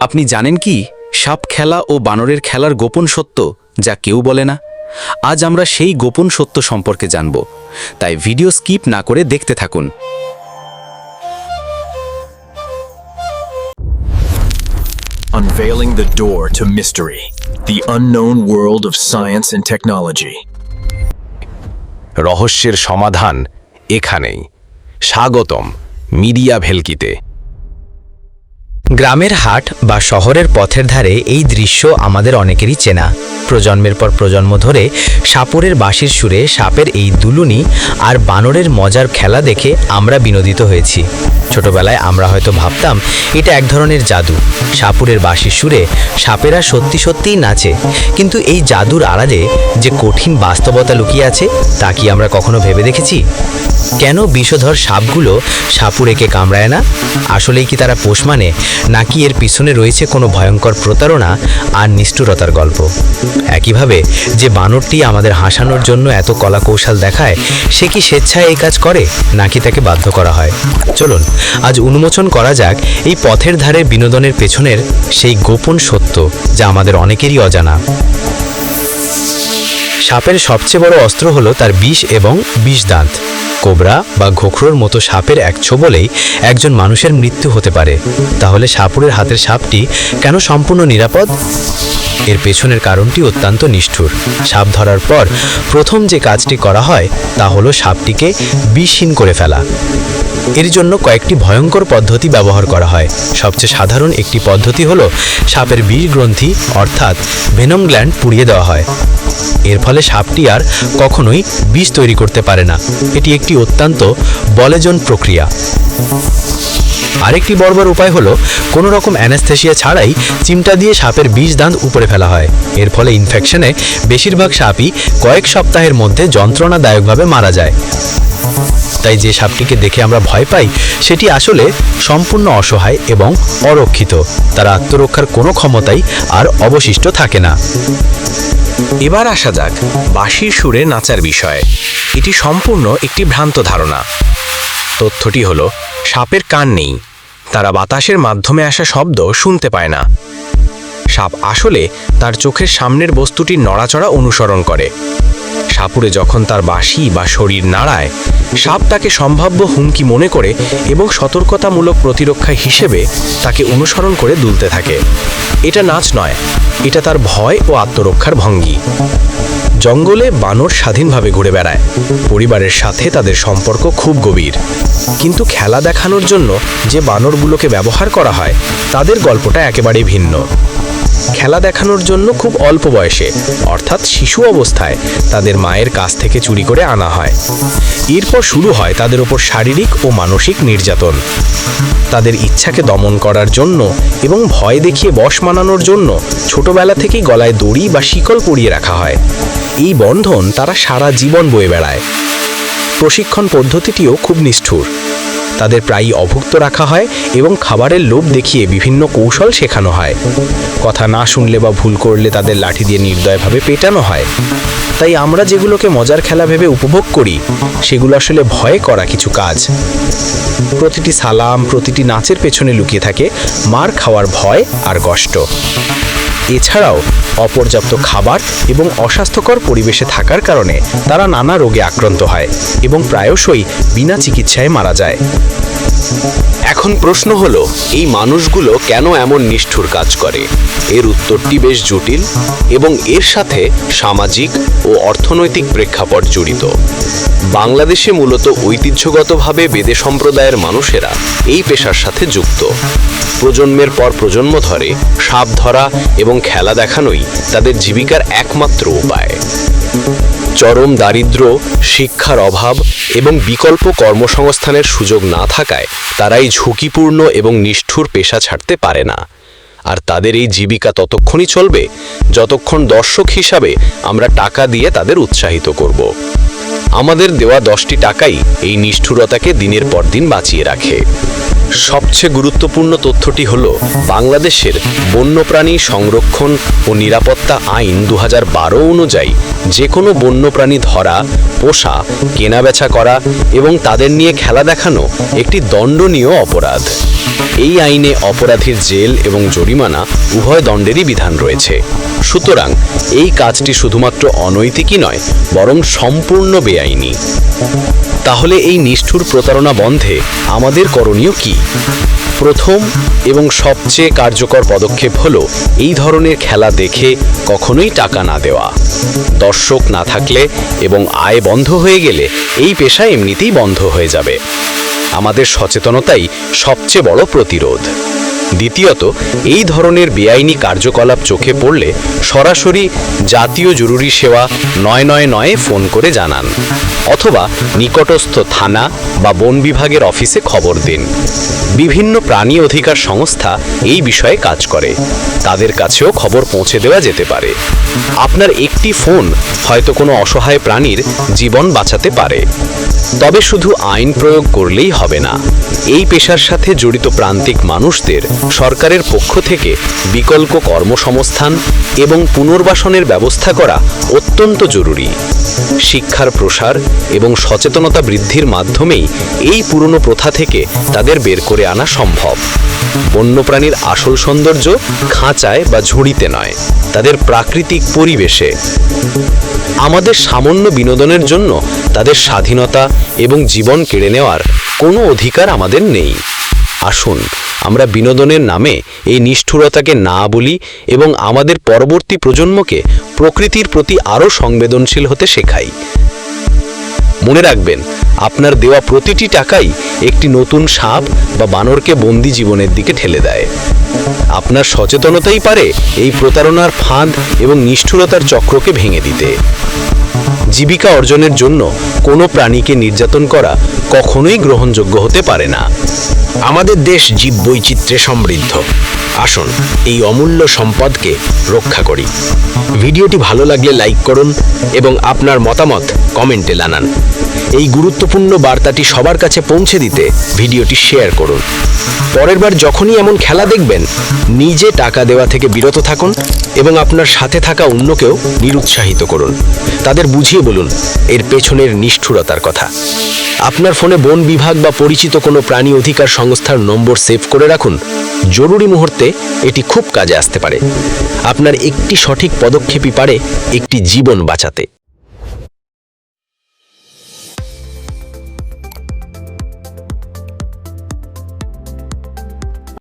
আপনি জানেন কি? সাপ খেলা ও বানরের খেলার গোপন সত্য যা কেউ বলে না। আজ আমরা সেই গোপন সত্য সম্পর্কে জানব। তাই ভিডিও স্কিপ না করে দেখতে থাকুন। Unveiling the door to mystery, the unknown world of science and technology. রহস্যের সমাধান এখানেই। স্বাগতম মিডিয়া ভেলকিতে। গ্রামের হাট বা শহরের পথের ধারে এই দৃশ্য আমাদের অনেকেরই চেনা। প্রজন্মের পর প্রজন্ম ধরে সাপুরের বাঁশির সুরে সাপের এই দুলুনি আর বানরের মজার খেলা দেখে আমরা বিনোদিত হয়েছি। ছোটবেলায় আমরা হয়তো ভাবতাম, এটা এক ধরনের জাদু। সাপুরের বাঁশির সুরে সাপেরা সত্যি সত্যিই নাচে। কিন্তু এই জাদুর আড়ালে যে কঠিন বাস্তবতা লুকিয়ে আছে, তা কি আমরা কখনো ভেবে দেখেছি? কেন বিষধর সাপগুলো সাপুরেকে কামড়ায় না? আসলেই কি তারা পোষ মানে নাকি এর পিছনে রয়েছে কোনো ভয়ঙ্কর প্রতারণা আর নিষ্ঠুরতার গল্প? একইভাবে, যে বানরটি আমাদের হাসানোর জন্য এত কলা কৌশল দেখায়, সে কি স্বেচ্ছায় এই কাজ করে, নাকি তাকে বাধ্য করা হয়? চলুন আজ উন্মোচন করা যাক এই পথের ধারে বিনোদনের পেছনের সেই গোপন সত্য যা আমাদের অনেকেরই অজানা। সাপের সবচেয়ে বড় অস্ত্র হলো তার বিষ এবং বিষ দাঁত। কোবরা বা ঘোখরোর মতো সাপের এক ছোবলেই একজন মানুষের মৃত্যু হতে পারে। তাহলে সাপুরের হাতের সাপটি কেন সম্পূর্ণ নিরাপদ? এর পেছনের কারণটি অত্যন্ত নিষ্ঠুর। সাপ ধরার পর প্রথম যে কাজটি করা হয়, তা হলো সাপটিকে বিষহীন করে ফেলা। এর জন্য কয়েকটি ভয়ঙ্কর পদ্ধতি ব্যবহার করা হয়। সবচেয়ে সাধারণ একটি পদ্ধতি হলো সাপের বিষ গ্রন্থি, অর্থাৎ ভেনম গ্ল্যান্ড পুড়িয়ে দেওয়া হয়। এর ফলে সাপটি আর কখনোই বিষ তৈরি করতে পারে না। এটি একটি অত্যন্ত বলেজন প্রক্রিয়া। আরেকটি বর্বর উপায় হলো, কোনো রকম অ্যানাস্থেসিয়া ছাড়াই চিমটা দিয়ে সাপের বিষ দাঁত উপরে ফেলা হয়। এর ফলে ইনফেকশনে বেশিরভাগ সাপই কয়েক সপ্তাহের মধ্যে যন্ত্রণাদায়কভাবে মারা যায়। তাই যে সাপটিকে দেখে আমরা ভয় পাই, সেটি আসলে সম্পূর্ণ অসহায় এবং অরক্ষিত। তার আত্মরক্ষার কোনো ক্ষমতাই আর অবশিষ্ট থাকে না। এবার আসা যাক বাঁশির সুরে নাচার বিষয়ে। এটি সম্পূর্ণ একটি ভ্রান্ত ধারণা। তথ্যটি হলো, সাপের কান নেই। তারা বাতাসের মাধ্যমে আসা শব্দ শুনতে পায় না। সাপ আসলে তার চোখের সামনের বস্তুটির নড়াচড়া অনুসরণ করে। সাপুরে যখন তার বাসি বা শরীর নাড়ায়, সাপ তাকে সম্ভাব্য হুমকি মনে করে এবং সতর্কতামূলক প্রতিরক্ষা হিসেবে তাকে অনুসরণ করে দুলতে থাকে। এটা নাচ নয়, এটা তার ভয় ও আত্মরক্ষার ভঙ্গি। জঙ্গলে বানর স্বাধীনভাবে ঘুরে বেড়ায়। পরিবারের সাথে তাদের সম্পর্ক খুব গভীর। কিন্তু খেলা দেখানোর জন্য যে বানরগুলোকে ব্যবহার করা হয়, তাদের গল্পটা একেবারেই ভিন্ন। খেলা দেখানোর জন্য খুব অল্প বয়সে, অর্থাৎ শিশু অবস্থায় তাদের মায়ের কাছ থেকে চুরি করে আনা হয়। এরপর শুরু হয় তাদের উপর শারীরিক ও মানসিক নির্যাতন। তাদের ইচ্ছাকে দমন করার জন্য এবং ভয় দেখিয়ে বশ মানানোর জন্য ছোটবেলা থেকেই গলায় দড়ি বা শিকল পরিয়ে রাখা হয়। এই বন্ধন তারা সারা জীবন বয়ে বেড়ায়। প্রশিক্ষণ পদ্ধতিটিও খুব নিষ্ঠুর। তাদের প্রায়ই অভুক্ত রাখা হয় এবং খাবারের লোভ দেখিয়ে বিভিন্ন কৌশল শেখানো হয়। কথা না শুনলে বা ভুল করলে তাদের লাঠি দিয়ে নির্দয়ভাবে পেটানো হয়। তাই আমরা যেগুলোকে মজার খেলা ভেবে উপভোগ করি, সেগুলো আসলে ভয়ে করা কিছু কাজ। প্রতিটি সালাম, প্রতিটি নাচের পেছনে লুকিয়ে থাকে মার খাওয়ার ভয় আর কষ্ট। এছাড়াও অপর্যাপ্ত খাবার এবং অস্বাস্থ্যকর পরিবেশে থাকার কারণে তারা নানা রোগে আক্রান্ত হয় এবং প্রায়শই বিনা চিকিৎসায় মারা যায়। এখন প্রশ্ন হলো, এই মানুষগুলো কেন এমন নিষ্ঠুর কাজ করে? এর উত্তরটি বেশ জটিল এবং এর সাথে সামাজিক ও অর্থনৈতিক প্রেক্ষাপট জড়িত। বাংলাদেশে মূলত ঐতিহ্যগতভাবে বেদে সম্প্রদায়ের মানুষেরা এই পেশার সাথে যুক্ত। প্রজন্মের পর প্রজন্ম ধরে সাপ ধরা এবং খেলা দেখানোই তাদের জীবিকার একমাত্র উপায়। চরম দারিদ্র, শিক্ষার অভাব এবং বিকল্প কর্মসংস্থানের সুযোগ না থাকায় তারা এই ঝুঁকিপূর্ণ এবং নিষ্ঠুর পেশা ছাড়তে পারে না। আর তাদের এই জীবিকা ততক্ষণই চলবে, যতক্ষণ দর্শক হিসাবে আমরা টাকা দিয়ে তাদের উৎসাহিত করব। আমাদের দেওয়া দশটি টাকাই এই নিষ্ঠুরতাকে দিনের পর দিন বাঁচিয়ে রাখে। সবচেয়ে গুরুত্বপূর্ণ তথ্যটি হল, বাংলাদেশের বন্যপ্রাণী সংরক্ষণ ও নিরাপত্তা আইন দু হাজার বারো অনুযায়ী যে কোনো বন্যপ্রাণী ধরা, পোষা, কেনাবেচা করা এবং তাদের নিয়ে খেলা দেখানো একটি দণ্ডনীয় অপরাধ। এই আইনে অপরাধীর জেল এবং জরিমানা উভয় দণ্ডেরই বিধান রয়েছে। সুতরাং এই কাজটি শুধুমাত্র অনৈতিকই নয়, বরং সম্পূর্ণ বেআইনি। তাহলে এই নিষ্ঠুর প্রতারণা বন্ধে আমাদের করণীয় কি? প্রথম এবং সবচেয়ে কার্যকর পদক্ষেপ হলো এই ধরনের খেলা দেখে কখনোই টাকা না দেওয়া। দর্শক না থাকলে এবং আয় বন্ধ হয়ে গেলে এই পেশা এমনিতেই বন্ধ হয়ে যাবে। আমাদের সচেতনতাই সবচেয়ে বড় প্রতিরোধ। দ্বিতীয়ত, এই ধরনের বেআইনি কার্যকলাপ চোখে পড়লে সরাসরি জাতীয় জরুরি সেবা নয় নয় নয়ে ফোন করে জানান অথবা নিকটস্থ থানা বা বন বিভাগের অফিসে খবর দিন। বিভিন্ন প্রাণী অধিকার সংস্থা এই বিষয়ে কাজ করে। তাদের কাছেও খবর পৌঁছে দেওয়া যেতে পারে। আপনার একটি ফোন হয়তো কোনো অসহায় প্রাণীর জীবন বাঁচাতে পারে। তবে শুধু আইন প্রয়োগ করলেই হবে না। এই পেশার সাথে জড়িত প্রান্তিক মানুষদের সরকারের পক্ষ থেকে বিকল্প কর্মসংস্থান এবং পুনর্বাসনের ব্যবস্থা করা অত্যন্ত জরুরি। শিক্ষার প্রসার এবং সচেতনতা বৃদ্ধির মাধ্যমেই এই পুরনো প্রথা থেকে তাদের বের করে আনা সম্ভব। বন্যপ্রাণীর আসল সৌন্দর্য খাঁচায় বা ঝুড়িতে নয়, তাদের প্রাকৃতিক পরিবেশে। আমাদের সামান্য বিনোদনের জন্য তাদের স্বাধীনতা এবং জীবন কেড়ে নেওয়ার কোনো অধিকার আমাদের নেই। আসুন আমরা বিনোদনের নামে এই নিষ্ঠুরতাকে না বলি এবং আমাদের পরবর্তী প্রজন্মকে প্রকৃতির প্রতি আরও সংবেদনশীল হতে শেখাই। মনে রাখবেন, আপনার দেওয়া প্রতিটি টাকাই একটি নতুন সাপ বা বানরকে বন্দি জীবনের দিকে ঠেলে দেয়। আপনার সচেতনতাই পারে এই প্রতারণার ফাঁদ এবং নিষ্ঠুরতার চক্রকে ভেঙে দিতে। জীবিকা অর্জনের জন্য কোনো প্রাণীকে নির্যাতন করা কখনোই গ্রহণযোগ্য হতে পারে না। আমাদের দেশ জীববৈচিত্র্যে সমৃদ্ধ। আসুন, এই অমূল্য সম্পদকে রক্ষা করি। ভিডিওটি ভালো লাগলে লাইক করুন এবং আপনার মতামত কমেন্টে জানান। এই গুরুত্বপূর্ণ বার্তাটি সবার কাছে পৌঁছে দিতে ভিডিওটি শেয়ার করুন। পরের বার যখনই এমন খেলা দেখবেন, নিজে টাকা দেওয়া থেকে বিরত থাকুন এবং আপনার সাথে থাকা অন্যকেও নিরুৎসাহিত করুন। তাদের বুঝিয়ে বলুন, এর পেছনের নিষ্ঠুরতার কথা। আপনার ফোনে বন বিভাগ বা পরিচিত কোনো প্রাণী অধিকার সংস্থার নম্বর সেভ করে রাখুন। জরুরি মুহূর্তে এটি খুব কাজে আসতে পারে। আপনার একটি সঠিক পদক্ষেপই পারে একটি জীবন বাঁচাতে।